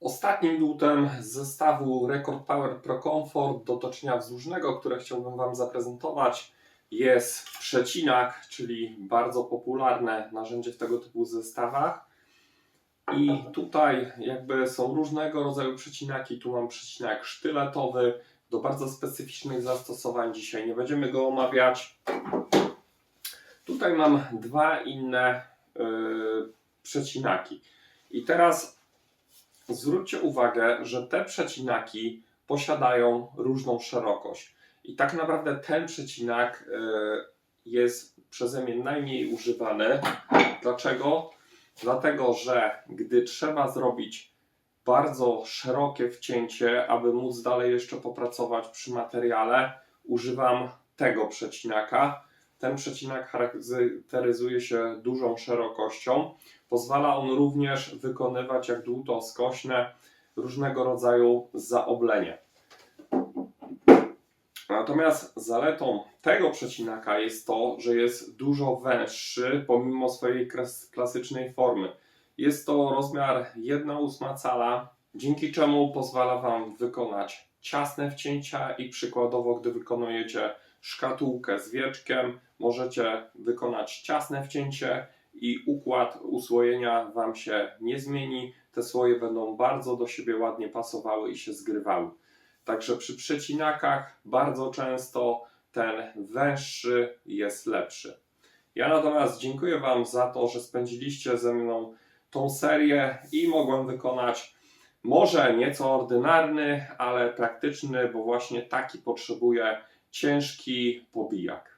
Ostatnim dłutem z zestawu Record Power Pro Comfort do toczenia wzdłużnego, które chciałbym Wam zaprezentować, jest przecinak, czyli bardzo popularne narzędzie w tego typu zestawach. I tutaj jakby są różnego rodzaju przecinaki. Tu mam przecinak sztyletowy do bardzo specyficznych zastosowań. Dzisiaj nie będziemy go omawiać. Tutaj mam dwa inne yy, przecinaki. I teraz zwróćcie uwagę, że te przecinaki posiadają różną szerokość. I tak naprawdę ten przecinak y, jest przeze mnie najmniej używany. Dlaczego? Dlatego, że gdy trzeba zrobić bardzo szerokie wcięcie, aby móc dalej jeszcze popracować przy materiale, używam tego przecinaka. Ten przecinak charakteryzuje się dużą szerokością. Pozwala on również wykonywać jak dłuto skośne różnego rodzaju zaoblenie. Natomiast zaletą tego przecinaka jest to, że jest dużo węższy pomimo swojej klas- klasycznej formy. Jest to rozmiar 1,8 cala, dzięki czemu pozwala Wam wykonać ciasne wcięcia i przykładowo, gdy wykonujecie szkatułkę z wieczkiem, możecie wykonać ciasne wcięcie i układ usłojenia Wam się nie zmieni. Te słoje będą bardzo do siebie ładnie pasowały i się zgrywały. Także przy przecinakach bardzo często ten węższy jest lepszy. Ja natomiast dziękuję Wam za to, że spędziliście ze mną tą serię i mogłem wykonać może nieco ordynarny, ale praktyczny, bo właśnie taki potrzebuje ciężki pobijak.